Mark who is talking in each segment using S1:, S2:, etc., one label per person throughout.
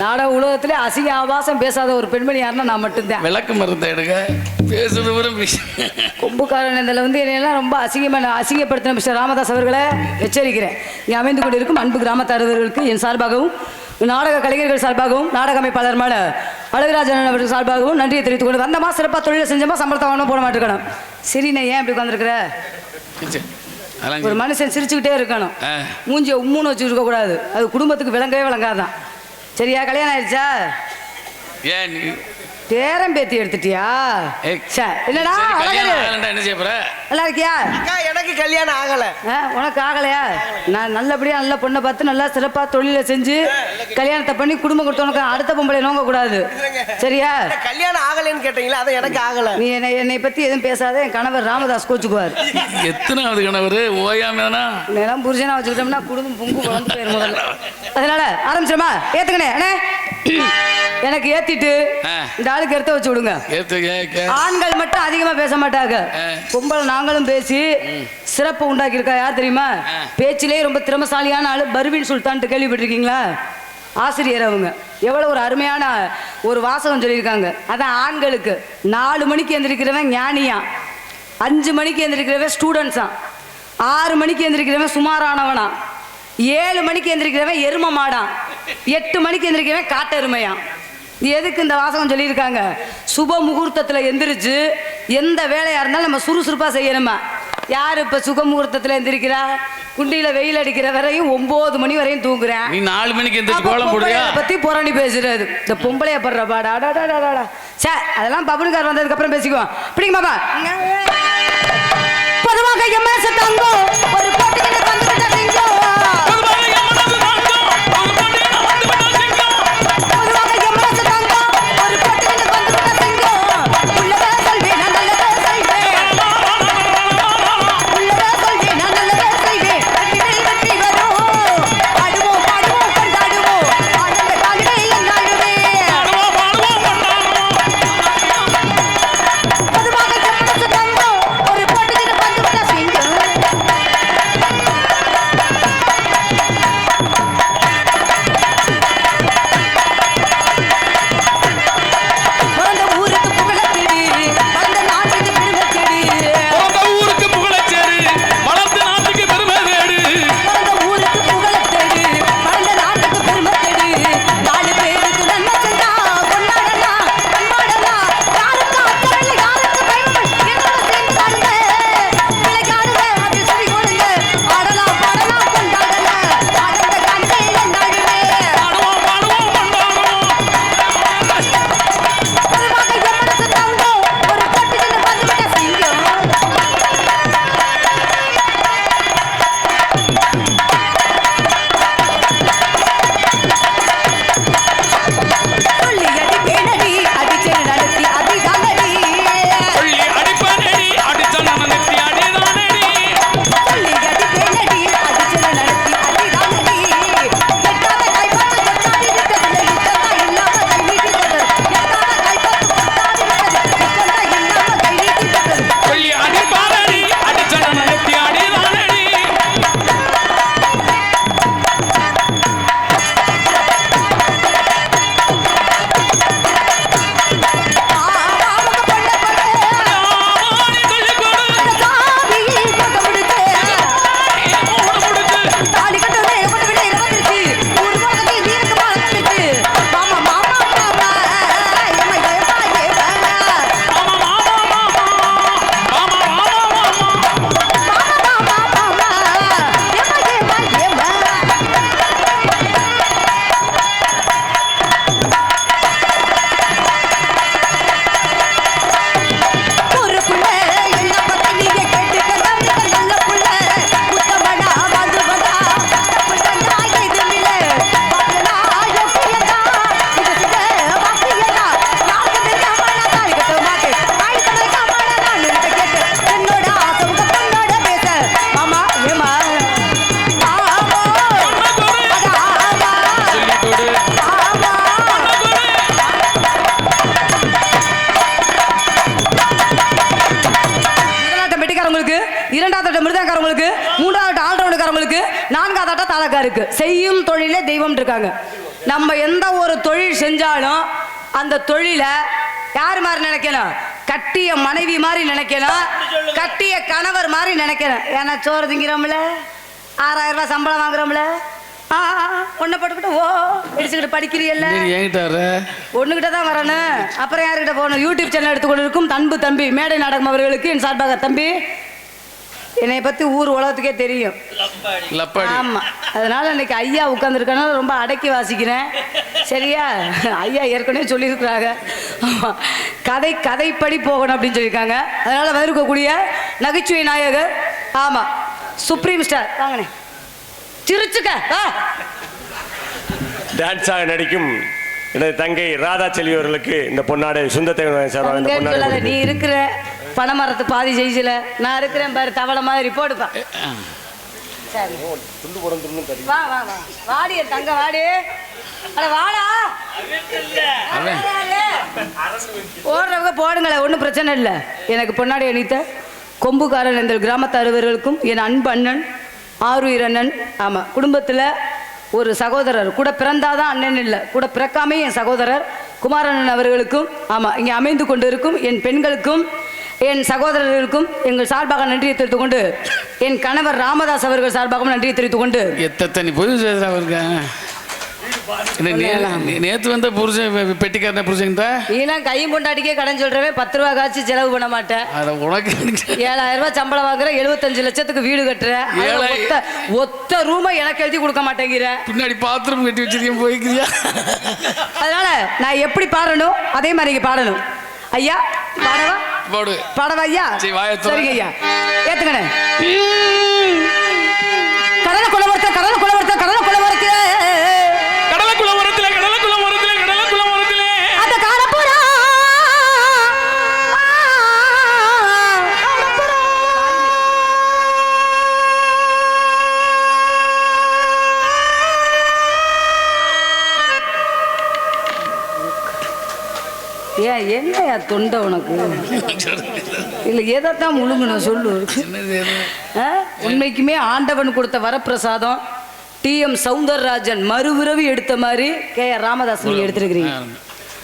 S1: நாடக உலகத்திலே அசிங்க ஆபாசம் பேசாத ஒரு பெண்மணி யாருன்னா நான் மட்டும்தான்.
S2: விளக்கு மருந்தை எடுக்க பேசுறவரும்
S1: கொம்புக்காரன் இதில் வந்து என்னெல்லாம் ரொம்ப அசிங்கமாக அசிங்கப்படுத்தின மிஸ்டர் ராமதாஸ் அவர்களை எச்சரிக்கிறேன். இங்கே அமைந்து கொண்டிருக்கும் அன்பு கிராமத்தாரர்களுக்கு என் சார்பாகவும் நாடக கலைஞர்கள் சார்பாகவும் நாடக அமைப்பாளர் மேல அழகுராஜன் அவர்கள் சார்பாகவும் நன்றியை தெரிவித்துக் கொண்டு வந்தமா சிறப்பாக தொழிலை செஞ்சோமா சம்பளத்தை வாங்கணும் போட மாட்டேக்கணும். சரி நான் ஏன் இப்படி உட்காந்துருக்குற ஒரு மனுஷன் சிரிச்சுக்கிட்டே இருக்கணும். மூஞ்சியை உம்முன்னு வச்சு இருக்க கூடாது அது குடும்பத்துக்கு விளங்கவே விளங்காதான். சரியா கல்யாணம் ஆயிடுச்சா?
S2: ஏன் நீ
S1: பேரன் பேத்தி எடுத்துட்டியா? என்னடா
S2: சரி, ஆகலைன்னா என்ன செய்ய போற?
S1: நல்லா இருக்கியா?
S3: அக்கா எனக்கு கல்யாணம் ஆகல.
S1: ஆ, உனக்கு ஆகலையா? நான் நல்லபடியா நல்ல பொண்ணை பார்த்து நல்லா சிறப்பா தொழிலை செஞ்சு கல்யாணத்தை பண்ணி குடும்பம் கொடுத்தவனுக்கு அடுத்த பொம்பளை நோங்க கூடாது சரியா?
S3: கல்யாணம் ஆகலைன்னு கேட்டீங்களா? அது எனக்கு ஆகல.
S1: நீ என்னை என்னை பத்தி எதுவும் பேசாத. என் கணவர் ராமதாஸ் கோச்சுக்குவார்.
S2: எத்தனாவது கணவர்? ஓயாமனா
S1: நேரம் புருஷனா வச்சுக்கிட்டோம்னா குடும்பம் பொங்கு போயிரும் முதல்ல. அதனால ஆரம்பிச்சிடமா ஏத்துக்கணே அண்ணே. எனக்கு ஏத்திட்டு. இந்த ஆளுக்கு எடுத்து வச்சு விடுங்க. ஆண்கள் மட்டும் அதிகமா பேச மாட்டாங்க. பொம்பளை நாங்களும் பேசி சிறப்பு உண்டாக்கி இருக்கா யார் தெரியுமா. பேச்சிலே ரொம்ப திறமசாலியான ஆளு பர்வீன் சுல்தான்ட்டு கேள்விப்பட்டிருக்கீங்களா? ஆசிரியர் அவங்க. எவ்வளவு ஒரு அருமையான ஒரு வாசகம் சொல்லியிருக்காங்க. அதான் ஆண்களுக்கு நாலு மணிக்கு எந்திரிக்கிறவன் ஞானியா? அஞ்சு மணிக்கு எந்திரிக்கிறவன் ஸ்டூடெண்ட்ஸா ஆறு மணிக்கு எந்திரிக்கிறவன் சுமாரானவனா? ஏழு மணிக்கு எந்திரிக்கிறவன் எரும மாடான் எட்டு மணிக்கு எந்திரிக்கிறவன் காட்டெருமையான் எதுக்கு இந்த வாசகம் சொல்லியிருக்காங்க? சுப முகூர்த்தத்தில் எந்திரிச்சு எந்த வேலையாக இருந்தாலும் நம்ம சுறுசுறுப்பாக செய்யணுமா? யார் இப்போ சுக முகூர்த்தத்தில் எந்திரிக்கிறா? குண்டியில் வெயில் அடிக்கிற வரையும் ஒம்பது மணி வரையும் தூங்குறேன்.
S2: நீ நாலு மணிக்கு எந்திரிச்சு கோலம் போடுறியா?
S1: பத்தி புரணி பேசுறது. இந்த பொம்பளைய படுற பாடா அடாடாடாடா. சே அதெல்லாம் பபுனுக்கார் வந்ததுக்கு அப்புறம் பேசிக்குவோம். பிடிங்க பாப்பா பொதுவாக எம்எஸ் தங்கம் ஒரு நான்காவதாட்ட தாலக்கா இருக்கு. செய்யும் தொழிலே தெய்வம் இருக்காங்க. நம்ம எந்த ஒரு தொழில் செஞ்சாலும் அந்த தொழிலை யார் மாதிரி நினைக்கணும்? கட்டிய மனைவி மாதிரி நினைக்கணும். கட்டிய கணவர் மாதிரி நினைக்கணும். ஏன்னா சோறு திங்கிறோம்ல. ஆறாயிரம் ரூபாய் சம்பளம் வாங்குறோம்ல. ஆ ஒன்றை போட்டுக்கிட்டு ஓ இடிச்சுக்கிட்டு படிக்கிறீல்ல ஒண்ணுகிட்ட தான் வரணும். அப்புறம் யாருக்கிட்ட போகணும்? யூடியூப் சேனல் எடுத்துக்கொண்டு இருக்கும் அன்பு தம்பி மேடை நாடகம் அவர்களுக்கு என் சார்பாக தம்பி என்னை பத்தி ஊர் உலகத்துக்கே தெரியும்.
S2: லப்பாடி.
S1: ஆமா. அதனால இன்னைக்கு ஐயா உட்காந்துருக்கனால ரொம்ப அடக்கி வாசிக்கிறேன். சரியா? ஐயா ஏற்கனவே சொல்லியிருக்கிறாங்க. ஆமா. கதை கதைப்படி போகணும் அப்படின்னு சொல்லியிருக்காங்க. அதனால வந்திருக்கக்கூடிய நகைச்சுவை நாயகர் ஆமா சுப்ரீம் ஸ்டார் வாங்கண்ணே. சிரிச்சுக்க.
S4: டான்ஸாக நடிக்கும் எனது தங்கை ராதா செல்வி அவர்களுக்கு இந்த பொன்னாடை சுந்தத்தை
S1: நீ இருக்கிற பனைமரத்து பாதி செய்யல நான் இருக்கிறேன் பாரு தவளை மாதிரி போடுப்பா சரி. வா வா வா. வாடி என் தங்க வாடி. அட வாடா.
S2: அவன்
S1: ஓடுறவங்க போடுங்களேன் ஒன்றும் பிரச்சனை இல்லை. எனக்கு பொன்னாடி அணித்த கொம்புக்காரன் என்ற கிராமத்து அலுவலர்களுக்கும் என் அன்பு அண்ணன் ஆறுயிர் அண்ணன் ஆமாம் குடும்பத்தில் ஒரு சகோதரர். கூட பிறந்தாதான் அண்ணன் இல்லை. கூட பிறக்காமே என் சகோதரர் குமாரண்ணன் அவர்களுக்கும் ஆமாம் இங்கே அமைந்து கொண்டு இருக்கும் என் பெண்களுக்கும் என் சகோதரர்களுக்கும் எங்கள் சார்பாக நன்றியை தெரிவித்துக் கொண்டு என் கணவர் ராமதாஸ் அவர்கள் சார்பாகவும் நன்றியை தெரிவித்துக் கொண்டு.
S2: எத்த நீ பொது நேத்து வந்த புருஷன் பெட்டிக்காரன புருஷன்ட்ட
S1: நீலாம் கையும் கொண்டாடிக்கே கடன் சொல்றவே பத்து ரூபா காய்ச்சி செலவு பண்ண மாட்டேன்
S2: உனக்கு
S1: ஏழாயிரம் ரூபாய் சம்பளம் வாங்குற எழுபத்தஞ்சு லட்சத்துக்கு வீடு கட்டுற. ஒத்த ரூமை எனக்கு எழுதி கொடுக்க மாட்டேங்கிற.
S2: பின்னாடி பாத்ரூம் கட்டி வச்சிருக்கேன் போய்க்கிறியா?
S1: அதனால நான் எப்படி பாடணும்? அதே மாதிரி பாடணும். ஐயா பாடவா?
S2: போடு.
S1: பாடவா ஐயா?
S2: சரி, வாயை திற.
S1: சரிங்க ஐயா. ஏத்துக்கணே என்னையா தொண்டை உனக்கு? இல்லை எதைத்தான் முழுங்கணும் சொல்லு? உண்மைக்குமே ஆண்டவன் கொடுத்த வரப்பிரசாதம். டி. எம். சவுந்தரராஜன் மறுபிறவி எடுத்த மாதிரி கே. ஆர். ராமதாஸ் நீங்க எடுத்திருக்கிறீங்க.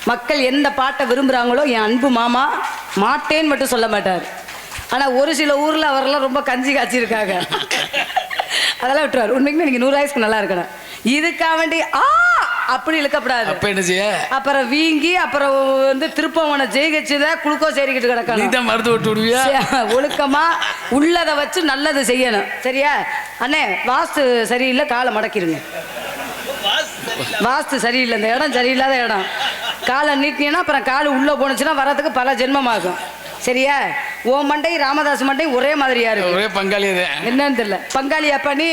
S1: மக்கள் எந்த பாட்டை விரும்புகிறாங்களோ என் அன்பு மாமா மாட்டேன்னு மட்டும் சொல்ல மாட்டார். ஆனால் ஒரு சில ஊரில் அவரெல்லாம் ரொம்ப கஞ்சி காய்ச்சிருக்காங்க. அதெல்லாம் விட்டுருவார். உண்மைக்குமே நீங்கள் நூறு வயசுக்கு நல்லா இருக்கணும். இதுக்காக வேண்டி ஆ அப்படி இழுக்கப்படாது.
S2: அப்ப என்ன செய்ய?
S1: அப்புறம் வீங்கி அப்புறம் வந்து திருப்பவனை ஜெயிகச்சுத குளுக்கோஸ் ஏறிக்கிட்டு
S2: நீ
S1: கிடக்கணும்
S2: தான் மருந்து விட்டு விடுவியா?
S1: ஒழுக்கமா உள்ளதை வச்சு நல்லது செய்யணும். சரியா? அண்ணே வாஸ்து சரியில்லை காலை மடக்கிருங்க வாஸ்து சரியில்லை இந்த இடம் சரியில்லாத இடம். காலை நீட்டினீங்கன்னா அப்புறம் கால் உள்ளே போணுச்சுன்னா வரதுக்கு பல ஜென்மமாகும். சரியா? ஓ மண்டை ராமதாஸ் மண்டை ஒரே மாதிரியா இருக்கு.
S2: ஒரே பங்காளி
S1: என்னன்னு தெரியல. பங்காளியா பண்ணி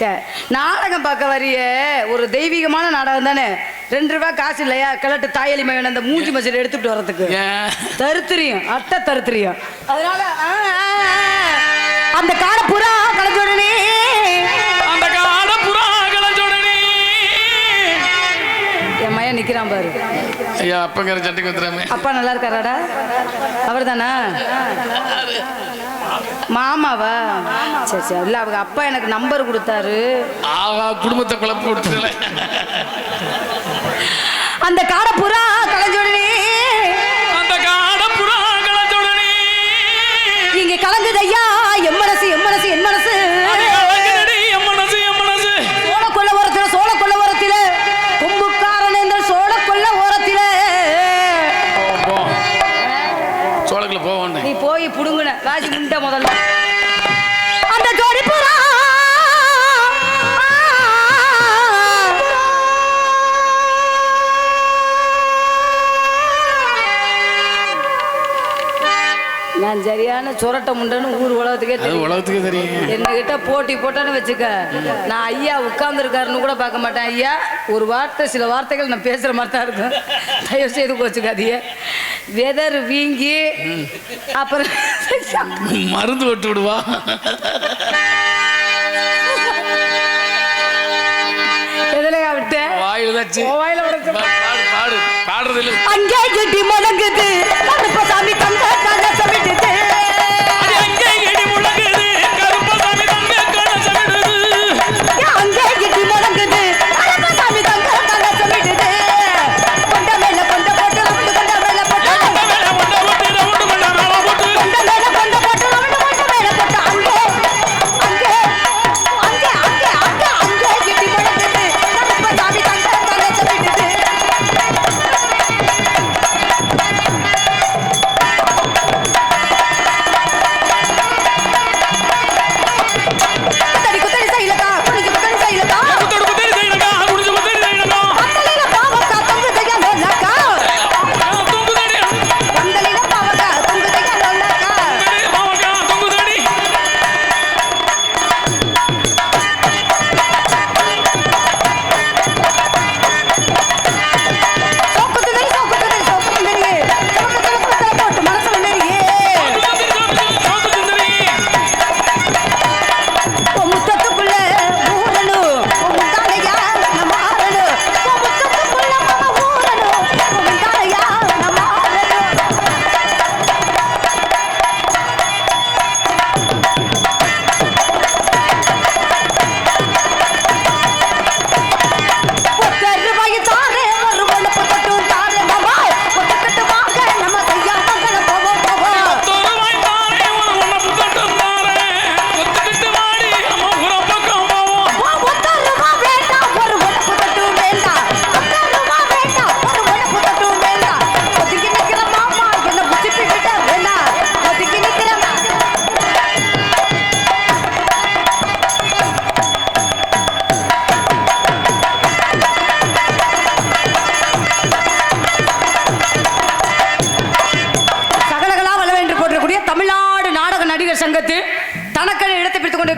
S1: சரி நாடகம் பார்க்க வரிய. ஒரு தெய்வீகமான நாடகம் தானே. ரெண்டு ரூபாய் காசு இல்லையா? கிழட்டு தாயலி மகன் அந்த மூஞ்சி மச்சல் எடுத்துட்டு வர்றதுக்கு. தருத்திரியம். அட்டை தருத்திரியம். அதனால. அந்த கால புறா கலைஞ்சுடனே
S2: அந்த கால புறா கலஞ்சோடனே
S1: என் மயன் நிக்கிறான் பாரு.
S2: ஐயா அப்பங்கிற சட்டைக்கு வந்துடாமே.
S1: அப்பா நல்லா இருக்காராடா? அவர் தானா மாமாவா? சரி சரி இல்லை அவங்க அப்பா எனக்கு நம்பர் கொடுத்தாரு.
S2: ஆஹா குடும்பத்தை குழப்பி கொடுத்துல
S1: அந்த கால புறா கலைஞ்சுடனே சுரட்ட முண்டன்னு ஊர் உலகத்துக்கே தெரியும்.
S2: உலகத்துக்கே தெரியும்
S1: என்னகிட்ட போட்டி போட்டேன்னு வச்சுக்க நான் ஐயா உட்கார்ந்துருக்காருன்னு கூட பார்க்க மாட்டேன். ஐயா ஒரு வார்த்தை சில வார்த்தைகள் நான் பேசுற மாதிரி தான் இருக்கும். தயவு செய்து கோச்சுக்காதீங்க. வெதர் வீங்கி அப்புறம்
S2: மருந்து விட்டு விடுவா.
S1: எதுலையா விட்டேன்?
S2: வாயில
S1: உன் வாயில.
S2: பாடு பாடு பாடுறது இல்ல
S1: அங்கே கட்டி முழங்குது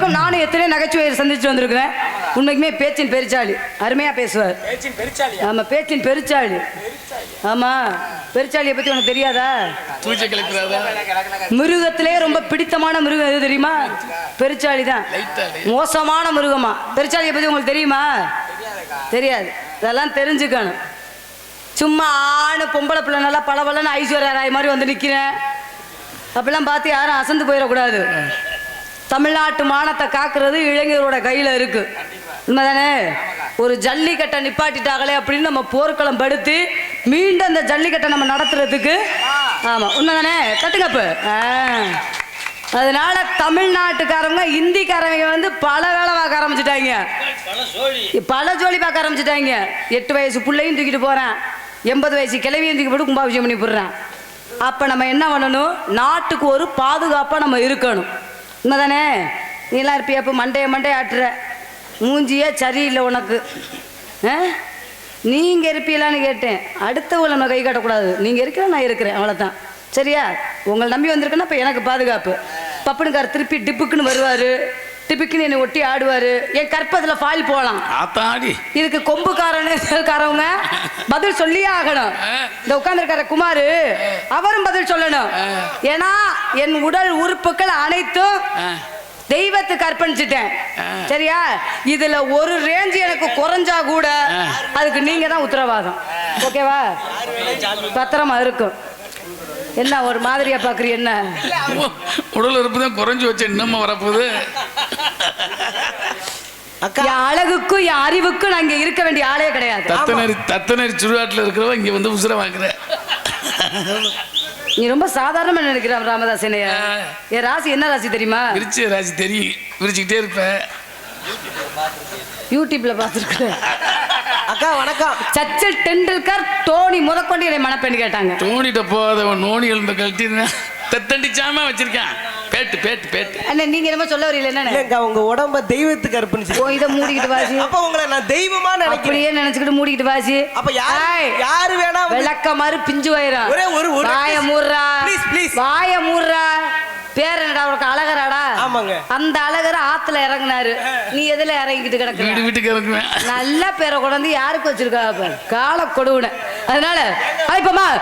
S1: கொண்டிருக்கும் நானும் எத்தனை நகைச்சுவையை சந்திச்சு வந்திருக்கிறேன். உண்மைக்குமே பேச்சின் பெருச்சாளி. அருமையா பேசுவார். ஆமா பேச்சின் பெருச்சாளி. ஆமா. பெருச்சாளியை பத்தி உனக்கு தெரியாதா? மிருகத்திலே ரொம்ப பிடித்தமான மிருகம் எது தெரியுமா? பெருச்சாளி தான். மோசமான மிருகமா. பெருச்சாளியை பத்தி உங்களுக்கு தெரியுமா? தெரியாது. இதெல்லாம் தெரிஞ்சுக்கணும். சும்மா ஆணு பொம்பளை பிள்ளை நல்லா பளபளன்னு ஐஸ்வர்யா ராய் மாதிரி வந்து நிற்கிறேன் அப்படிலாம் பார்த்து யாரும் அசந்து போயிடக்கூடாது. தமிழ்நாட்டு மானத்தை காக்குறது இளைஞரோட கையில் இருக்கு. உண்மைதானே? ஒரு ஜல்லிக்கட்டை நிப்பாட்டிட்டாங்களே அப்படின்னு நம்ம போர்க்களம் படுத்தி மீண்டும் அந்த ஜல்லிக்கட்டை நம்ம நடத்துறதுக்கு ஆமாம் உண்மைதானே? கட்டுங்கப்பு அதனால தமிழ்நாட்டுக்காரங்க இந்திக்காரங்க வந்து பல வேலை பார்க்க ஆரம்பிச்சிட்டாங்க. பல ஜோலி பார்க்க ஆரம்பிச்சிட்டாங்க. எட்டு வயசு பிள்ளையும் தூக்கிட்டு போறேன். எண்பது வயசு கிளவியும் தூக்கி போட்டு கும்பாபிஷேகம் பண்ணி போடுறேன் அப்போ நம்ம என்ன பண்ணணும்? நாட்டுக்கு ஒரு பாதுகாப்பாக நம்ம இருக்கணும். உண்மைதானே? நீலாம் இருப்பியா? இப்போ மண்டைய மண்டைய ஆட்டுற. மூஞ்சியே சரியில்லை உனக்கு. ஆ? நீங்கள் இருப்பீங்களான்னு கேட்டேன். அடுத்தவங்களை நம்ம கை காட்டக்கூடாது. நீங்கள் இருக்கிற நான் இருக்கிறேன். அவ்வளோதான் சரியா? உங்களை நம்பி வந்திருக்கேன்னா இப்போ எனக்கு பாதுகாப்பு. பப்புனுக்கார் திருப்பி டிப்புக்குன்னு வருவார். டிப்புக்குன்னு என்னை ஒட்டி ஆடுவார். என் கற்பத்தில் ஃபாயில் போகலாம்
S2: ஆத்தாடி.
S1: இதுக்கு கொம்புக்காரனுக்காரவங்க பதில் சொல்லியே ஆகணும். இந்த உட்கார்ந்திருக்கார குமாரு அவரும் பதில் சொல்லணும். ஏன்னா என் உடல் உறுப்புகள் அனைத்தும். தெய்வத்துக்கு அர்ப்பணிச்சிட்டேன். சரியா? இதுல ஒரு ரேஞ்ச் எனக்கு குறைஞ்சா கூட அதுக்கு நீங்க தான் உத்தரவாதம். ஓகேவா? பத்திரமா இருக்கும் என்ன ஒரு மாதிரியா பாக்குறீ என்ன?
S2: உடல் உறுப்பு தான் குறைஞ்சு வச்ச இன்னமும் வரப்போகுது.
S1: அழகுக்கும் என் அறிவுக்கும் நான் இங்க இருக்க வேண்டிய ஆளே கிடையாது.
S2: தத்தனரி தத்தனரி சுடுகாட்டில் இருக்கிறவன் இங்க வந்து உசுர வாங்குற.
S1: நீ ரொம்ப சாதாரணமா நினைக்கிற ராமதாஸ் என்னைய என் ராசி என்ன ராசி தெரியுமா?
S2: விரிச்சு ராசி தெரியும். விரிச்சுக்கிட்டே இருப்பேன்
S1: யூடியூப்ல பார்த்துருக்கேன்
S3: அக்கா வணக்கம்.
S1: சச்சில் டெண்டுல்கர் டோனி முதற்கொண்டு என்னை மணப்பெண் கேட்டாங்க.
S2: தோணிட்ட போகாதவன் நோனி எழுந்த கழட்டி தத்தண்டிச்சாம வச்சிருக்கான். Bat bat bat.
S1: அண்ணா நீங்க என்னமோ சொல்ல வரீங்க என்ன
S3: இல்லைங்க உங்க உடம்ப தெய்வத்துக்கு அர்ப்பணிச்சு
S1: ஓ இதை மூடிக்கிட்டு வாசி.
S3: அப்ப உங்களை நான் தெய்வமா நினைக்கிறேன்.
S1: அப்படியே நினைச்சுக்கிட்டு மூடிக்கிட்டு வாசி.
S3: அப்ப யாரு
S1: ஏய்,
S3: யாரு வேணா வந்து-
S1: விளக்க மாதிரி பிஞ்சு வயிறான்
S3: ஒரே ஒரு- ஒரு-
S1: வாய மூடுறா.
S3: Please, please.
S1: வாய மூடுறா. பேர் என்னடா உனக்கு அழகராடா?
S3: ஆமாங்க.
S1: அந்த அழகர் ஆத்துல இறங்குனாரு. நீ எதுல இறங்கிட்டு கிடக்குற?
S2: வீடு வீட்டுக்கு இறக்குவேன்
S1: நல்ல பேரை கொண்டு வந்து யாருக்கு வச்சிருக்கா பாரு. கால கொடுவுன. அதனால இப்பமா